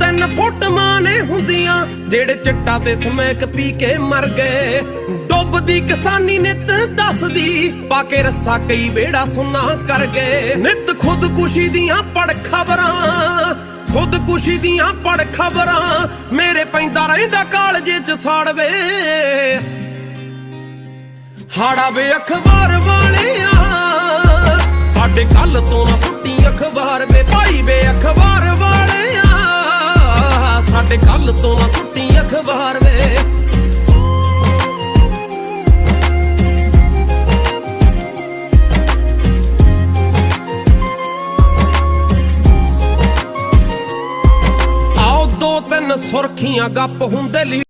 ਤਿੰਨ ਫੋਟਮਾਂ ਨੇ ਹੁੰਦੀਆਂ, ਜਿਹੜੇ ਚਿੱਟਾ ਤੇ ਸਮੈਕ ਪੀ ਕੇ ਮਰ ਗਏ। ਡੁੱਬਦੀ ਕਿਸਾਨੀ ਨਿਤ ਦੱਸਦੀ, ਪਾ ਕੇ ਰੱਸਾ ਕਈ ਬੇੜਾ ਸੁਨਾ ਕਰ ਗਏ। ਨਿਤ ਖੁਦਕੁਸ਼ੀ ਦੀਆਂ ਪੜ ਖਬਰਾਂ, ਖੁਦਕੁਸ਼ੀ ਦੀਆਂ ਪੜ ਖਬਰਾਂ, ਮੇਰੇ ਪੈਂਦਾ ਰਹਿੰਦਾ ਕਾਲਜੇ ਚ ਸਾੜਵੇ। ਹਾੜਾ ਵੇ ਅਖਬਾਰ ਵਾਲਿਆ, ਸਾਡੇ ਕੱਲ ਤੋਂ ਨਾ ਸੁੱਟੀ ਅਖਬਾਰ ਵੇ ਪਾਈ ਵੇ ਅਖਬਾਰ ਕੱਲ ਤੋਂ ਨਾ ਸੁੱਟੀ ਅਖਬਾਰ ਵੇ। ਆਓ ਦੋ ਤਿੰਨ ਸੁਰਖੀਆਂ ਗੱਪ ਹੁੰਦੇ ਲਈ